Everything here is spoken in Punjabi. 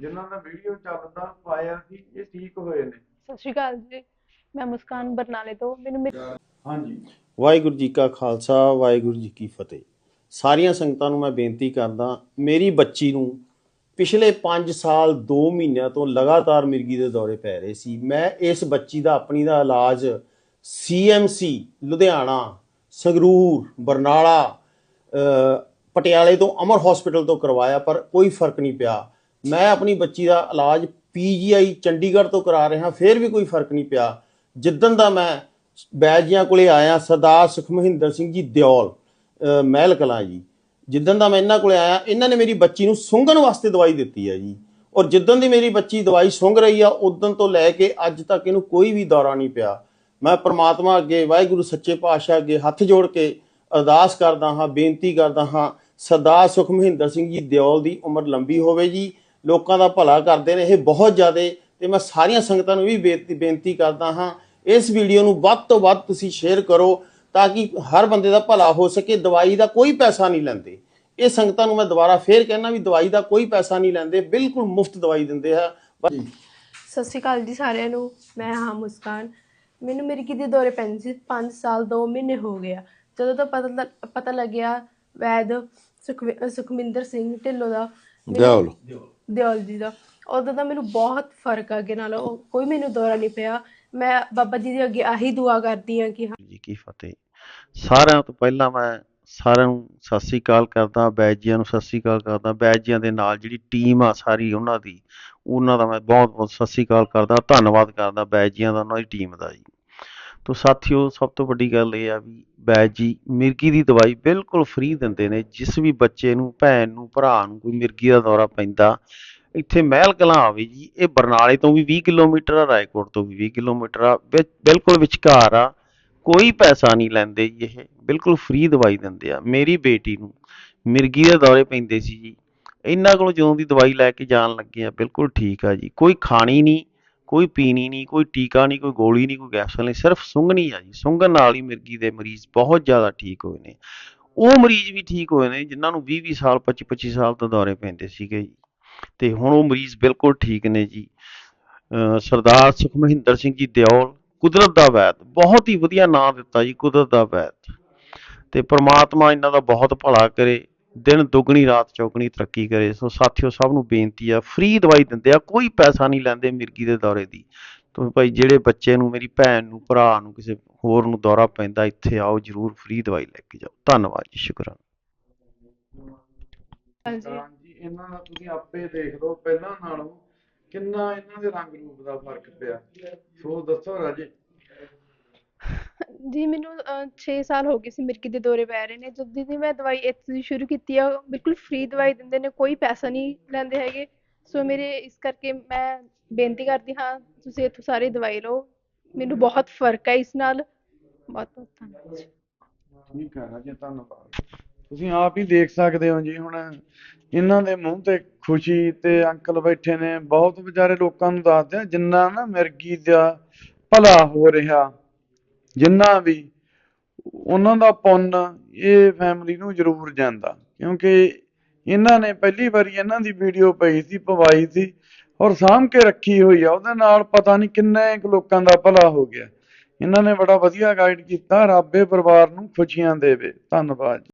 ਜਿਨ੍ਹਾਂ ਦਾ ਵੀਡੀਓ ਚੱਲਦਾ ਪਾਇਆ ਸੀ ਇਹ ਠੀਕ ਹੋਏ ਨੇ। ਸਤਿ ਸ਼੍ਰੀ ਅਕਾਲ ਜੀ। ਮੈਂ ਮੁਸਕਾਨ ਬਰਨਾਲੇ ਤੋਂ। ਮੈਨੂੰ ਮੇਰੀ ਹਾਂਜੀ। ਵਾਹਿਗੁਰੂ ਜੀ ਕਾ ਖਾਲਸਾ ਵਾਹਿਗੁਰੂ ਜੀ ਕੀ ਫਤਿਹ। ਸਾਰੀਆਂ ਸੰਗਤਾਂ ਨੂੰ ਮੈਂ ਬੇਨਤੀ ਕਰਦਾ ਮੇਰੀ ਬੱਚੀ ਨੂੰ ਪਿਛਲੇ 5 ਸਾਲ 2 ਮਹੀਨਿਆਂ ਤੋਂ ਲਗਾਤਾਰ ਮਿਰਗੀ ਦੇ ਦੌਰੇ ਪੈ ਰਹੇ ਸੀ। ਮੈਂ ਇਸ ਬੱਚੀ ਦਾ ਆਪਣੀ ਦਾ ਇਲਾਜ ਸੀਐਮਸੀ ਲੁਧਿਆਣਾ ਸੰਗਰੂਰ ਬਰਨਾਲਾ ਅ, ਪਟਿਆਲੇ ਤੋਂ ਅਮਰ ਹਸਪੀਟਲ ਤੋਂ ਕਰਵਾਇਆ ਪਰ ਕੋਈ ਫ਼ਰਕ ਨਹੀਂ ਪਿਆ। ਮੈਂ ਆਪਣੀ ਬੱਚੀ ਦਾ ਇਲਾਜ ਪੀਜੀਆਈ ਚੰਡੀਗੜ੍ਹ ਤੋਂ ਕਰਾ ਰਿਹਾ, ਫਿਰ ਵੀ ਕੋਈ ਫ਼ਰਕ ਨਹੀਂ ਪਿਆ। ਜਿੱਦਣ ਦਾ ਮੈਂ ਬੈਜੀਆਂ ਕੋਲੇ ਆਇਆ, ਸਰਦਾਰ ਸੁਖਮਹਿੰਦਰ ਸਿੰਘ ਜੀ ਦਿਓਲ ਮਹਿਲ ਕਲਾਂ ਜੀ। ਜਿੱਦਣ ਦਾ ਮੈਂ ਇਹਨਾਂ ਕੋਲੇ ਆਇਆ, ਇਹਨਾਂ ਨੇ ਮੇਰੀ ਬੱਚੀ ਨੂੰ ਸੁੰਘਣ ਵਾਸਤੇ ਦਵਾਈ ਦਿੱਤੀ ਹੈ ਜੀ। ਔਰ ਜਿੱਦਣ ਦੀ ਮੇਰੀ ਬੱਚੀ ਦਵਾਈ ਸੁੰਘ ਰਹੀ ਆ ਉਦੋਂ ਤੋਂ ਲੈ ਕੇ ਅੱਜ ਤੱਕ ਇਹਨੂੰ ਕੋਈ ਵੀ ਦੌਰਾ ਨਹੀਂ ਪਿਆ। ਮੈਂ ਪ੍ਰਮਾਤਮਾ ਅੱਗੇ, ਵਾਹਿਗੁਰੂ ਸੱਚੇ ਪਾਤਸ਼ਾਹ ਅੱਗੇ ਹੱਥ ਜੋੜ ਕੇ ਅਰਦਾਸ ਕਰਦਾ ਹਾਂ, ਬੇਨਤੀ ਕਰਦਾ ਹਾਂ, ਸਰਦਾਰ ਸੁਖਮਹਿੰਦਰ ਸਿੰਘ ਜੀ ਦਿਓਲ ਦੀ ਉਮਰ ਲੰਬੀ ਹੋਵੇ ਜੀ। ਲੋਕਾਂ ਦਾ ਭਲਾ ਕਰਦੇ ਨੇ ਇਹ ਬਹੁਤ ਜ਼ਿਆਦੇ ਤੇ ਮੈਂ ਸਾਰੀਆਂ ਸੰਗਤਾਂ ਨੂੰ ਵੀ ਬੇਨਤੀ ਬੇਨਤੀ ਕਰਦਾ ਹਾਂ ਇਸ ਵੀਡੀਓ ਨੂੰ ਵੱਧ ਤੋਂ ਵੱਧ ਤੁਸੀਂ ਸ਼ੇਅਰ ਕਰੋ ਤਾਂ ਕਿ ਹਰ ਬੰਦੇ ਦਾ ਭਲਾ ਹੋ ਸਕੇ ਦਵਾਈ ਦਾ ਕੋਈ ਪੈਸਾ ਨਹੀਂ ਲੈਂਦੇ। ਇਹ ਸੰਗਤਾਂ ਨੂੰ ਮੈਂ ਦੁਬਾਰਾ ਫੇਰ ਕਹਿਣਾ ਵੀ ਦਵਾਈ ਦਾ ਕੋਈ ਪੈਸਾ ਨਹੀਂ ਲੈਂਦੇ ਬਿਲਕੁਲ ਮੁਫਤ ਦਵਾਈ ਦਿੰਦੇ ਆ। ਸਤਿ ਸ਼੍ਰੀ ਅਕਾਲ ਜੀ ਸਾਰਿਆਂ ਨੂੰ ਮੈਂ ਹਾਂ ਮੁਸਕਾਨ। ਮੈਨੂੰ ਮੇਰੀ ਕਿਤੇ ਦੌਰੇ ਪੈਂਦੇ ਸੀ 5 ਸਾਲ 2 ਮਹੀਨੇ ਹੋ ਗਿਆ ਜਦੋਂ ਤੋਂ ਪਤਾ ਪਤਾ ਲੱਗਿਆ ਵੈਦ ਸੁਖਮਿੰਦਰ ਸਿੰਘ ਢਿੱਲੋਂ ਦਾ ਦਿਓਲ। ਦਿਓਲ ਜੀ ਦਾ। ਉਦੋਂ ਤਾਂ ਮੈਨੂੰ ਬਹੁਤ ਫ਼ਰਕ ਆ ਅੱਗੇ ਨਾਲੋਂ। ਕੋਈ ਮੈਨੂੰ ਦੌਰਾ ਨਹੀਂ ਪਿਆ। ਮੈਂ ਬਾਬਾ ਜੀ ਦੇ ਅੱਗੇ ਆਹੀ ਦੁਆ ਕਰਦੀ ਹਾਂ ਕਿ ਜੀ ਕੀ ਫਤਿਹ। ਸਾਰਿਆਂ ਤੋਂ ਪਹਿਲਾਂ ਮੈਂ ਸਾਰਿਆਂ ਨੂੰ ਸਤਿ ਸ੍ਰੀ ਅਕਾਲ ਕਰਦਾ, ਬੈਜੀਆਂ ਨੂੰ ਸਤਿ ਸ੍ਰੀ ਅਕਾਲ ਕਰਦਾ, ਬੈਜੀਆਂ ਦੇ ਨਾਲ ਜਿਹੜੀ ਟੀਮ ਆ ਸਾਰੀ ਉਹਨਾਂ ਦੀ, ਉਹਨਾਂ ਦਾ ਮੈਂ ਬਹੁਤ ਬਹੁਤ ਸਤਿ ਸ੍ਰੀ ਅਕਾਲ ਕਰਦਾ, ਧੰਨਵਾਦ ਕਰਦਾ ਬੈਜੀਆਂ ਦਾ, ਉਹਨਾਂ ਦੀ ਟੀਮ ਦਾ ਜੀ। ਤੋ ਸਾਥੀਓ, ਸਭ ਤੋਂ ਵੱਡੀ ਗੱਲ ਇਹ ਆ ਵੀ ਬੈਜ ਜੀ, ਮਿਰਗੀ ਦੀ ਦਵਾਈ ਬਿਲਕੁਲ ਫ੍ਰੀ ਦਿੰਦੇ ਨੇ, ਜਿਸ ਵੀ ਬੱਚੇ ਨੂੰ, ਭੈਣ ਨੂੰ, ਭਰਾ ਨੂੰ ਕੋਈ ਮਿਰਗੀ ਦਾ ਦੌਰਾ ਪੈਂਦਾ। ਇੱਥੇ ਮਹਿਲ ਕਲਾਂ ਆਵੇ ਜੀ, ਇਹ ਬਰਨਾਲੇ ਤੋਂ ਵੀ 20 ਕਿਲੋਮੀਟਰ ਆ, ਰਾਏਕੋਟ ਤੋਂ ਵੀ 20 ਕਿਲੋਮੀਟਰ ਆ ਵਿੱਚ- ਬਿਲਕੁਲ ਵਿਚਕਾਰ ਆ, ਕੋਈ ਪੈਸਾ ਨਹੀਂ ਲੈਂਦੇ ਜੀ ਇਹ, ਬਿਲਕੁਲ ਫ੍ਰੀ ਦਵਾਈ ਦਿੰਦੇ ਆ। ਮੇਰੀ ਬੇਟੀ ਨੂੰ ਮਿਰਗੀ ਦੇ ਦੌਰੇ ਪੈਂਦੇ ਸੀ ਜੀ, ਇਹਨਾਂ ਕੋਲੋਂ ਜਦੋਂ ਦੀ ਦਵਾਈ ਲੈ ਕੇ ਜਾਣ ਲੱਗੇ ਆ, ਬਿਲਕੁਲ ਠੀਕ ਆ ਜੀ, ਕੋਈ ਖਾਣੀ ਨਹੀਂ ਕੋਈ ਪੀਣੀ ਨਹੀਂ, ਕੋਈ ਟੀਕਾ ਨਹੀਂ, ਕੋਈ ਗੋਲੀ ਨਹੀਂ, ਕੋਈ ਕੈਪਸੂਲ ਨਹੀਂ, ਸਿਰਫ ਸੁੰਘਣੀ ਆ ਜੀ। ਸੁੰਘਣ ਨਾਲ ਹੀ ਮਿਰਗੀ ਦੇ ਮਰੀਜ਼ ਬਹੁਤ ਜ਼ਿਆਦਾ ਠੀਕ ਹੋਏ ਨੇ। ਉਹ ਮਰੀਜ਼ ਵੀ ਠੀਕ ਹੋਏ ਨੇ ਜਿਨ੍ਹਾਂ ਨੂੰ 20 20 ਸਾਲ 25 25 ਸਾਲ ਤੋਂ ਦੌਰੇ ਪੈਂਦੇ ਸੀਗੇ ਜੀ। ਤੇ ਹੁਣ ਉਹ ਮਰੀਜ਼ ਬਿਲਕੁਲ ਠੀਕ ਨੇ ਜੀ। ਅਹ ਸਰਦਾਰ ਸੁਖਮਹਿੰਦਰ ਸਿੰਘ ਜੀ ਦਿਓਲ, ਕੁਦਰਤ ਦਾ ਵੈਦ, ਬਹੁਤ ਹੀ ਵਧੀਆ ਨਾਮ ਦਿੱਤਾ ਜੀ, ਕੁਦਰਤ ਦਾ ਵੈਦ। ਤੇ ਪ੍ਰਮਾਤਮਾ ਇਹਨਾਂ ਦਾ ਬਹੁਤ ਭਲਾ ਕਰੇ। ਦਿਨ ਦੁੱਗਣੀ ਰਾਤ ਚੌਗਣੀ ਤਰੱਕੀ ਕਰੇ। ਸੋ ਸਾਥੀਓ ਸਭ ਨੂੰ ਬੇਨਤੀ ਆ ਫ੍ਰੀ ਦਵਾਈ ਦਿੰਦੇ ਆ ਕੋਈ ਪੈਸਾ ਨਹੀਂ ਲੈਂਦੇ ਮਿਰਗੀ ਦੇ ਦੌਰੇ ਦੀ। ਤੁਸੀਂ ਭਾਈ ਜਿਹੜੇ ਬੱਚੇ ਨੂੰ ਮੇਰੀ ਭੈਣ ਨੂੰ ਭਰਾ ਨੂੰ ਕਿਸੇ ਹੋਰ ਨੂੰ ਦੌਰਾ ਪੈਂਦਾ ਇੱਥੇ ਆਓ ਜਰੂਰ ਫ੍ਰੀ ਦਵਾਈ ਲੈ ਕੇ ਜਾਓ। ਧੰਨਵਾਦ ਜੀ ਸ਼ੁਕਰਾਨਾ। ਹਾਂਜੀ। ਤਾਂ ਜੀ ਇਹਨਾਂ ਦਾ ਤੁਸੀਂ ਆਪੇ ਦੇਖ ਲਓ ਪਹਿਲਾਂ ਨਾਲੋਂ ਕਿੰਨਾ ਇਹਨਾਂ ਦੇ ਰੰਗ ਰੂਪ ਦਾ ਫ਼ਰਕ ਪਿਆ। ਸੋ ਦੱਸੋ ਰਾਜੇ ਜੀ, ਮੈਨੂੰ 6 ਸਾਲ ਹੋ ਗਏ ਸੀ ਮਿਰਗੀ ਦੇ ਦੌਰੇ ਪੈ ਰਹੇ ਨੇ। ਜਦੋਂ ਦੀ ਮੈਂ ਦਵਾਈ ਇੱਥੇ ਦੀ ਸ਼ੁਰੂ ਕੀਤੀ ਆ ਬਿਲਕੁਲ ਫ੍ਰੀ ਦਵਾਈ ਦਿੰਦੇ ਨੇ, ਕੋਈ ਪੈਸਾ ਨਹੀਂ ਲੈਂਦੇ ਹੈਗੇ। ਸੋ ਮੇਰੇ, ਇਸ ਕਰਕੇ ਮੈਂ ਬੇਨਤੀ ਕਰਦੀ ਹਾਂ, ਤੁਸੀਂ ਇੱਥੋਂ ਸਾਰੀ ਦਵਾਈ ਲਓ। ਮੈਨੂੰ ਬਹੁਤ ਫ਼ਰਕ ਹੈ ਇਸ ਨਾਲ। ਬਹੁਤ ਬਹੁਤ ਧੰਨਵਾਦ। ਜੀ। ਠੀਕ ਹੈ ਰਾਜੇ, ਧੰਨਵਾਦ। ਤੁਸੀਂ ਆਪ ਹੀ ਦੇਖ ਸਕਦੇ ਹੋ ਜੀ, ਹੁਣ ਇਹਨਾਂ ਦੇ ਮੂੰਹ ਤੇ ਖੁਸ਼ੀ ਤੇ ਅੰਕਲ ਬੈਠੇ ਨੇ। ਬਹੁਤ ਵਿਚਾਰੇ ਲੋਕਾਂ ਨੂੰ ਦੱਸਦੇ ਆ, ਜਿੰਨਾ ਨਾ ਮਿਰਗੀ ਦਾ ਭਲਾ ਹੋ ਰਿਹਾ। ਜਿੰਨਾ ਵੀ ਉਹਨਾਂ ਦਾ ਪੁੰਨ ਇਹ ਫੈਮਿਲੀ ਨੂੰ ਜ਼ਰੂਰ ਜਾਂਦਾ, ਕਿਉਂਕਿ ਇਹਨਾਂ ਨੇ ਪਹਿਲੀ ਵਾਰੀ ਇਹਨਾਂ ਦੀ ਵੀਡੀਓ ਪਈ ਸੀ, ਪਵਾਈ ਸੀ ਔਰ ਸਾਂਭ ਕੇ ਰੱਖੀ ਹੋਈ ਆ, ਉਹਦੇ ਨਾਲ ਪਤਾ ਨਹੀਂ ਕਿੰਨੇ ਕੁ ਲੋਕਾਂ ਦਾ ਭਲਾ ਹੋ ਗਿਆ। ਇਹਨਾਂ ਨੇ ਬੜਾ ਵਧੀਆ ਗਾਈਡ ਕੀਤਾ, ਰੱਬੇ ਪਰਿਵਾਰ ਨੂੰ ਖੁਸ਼ੀਆਂ ਦੇਵੇ। ਧੰਨਵਾਦ ਜੀ।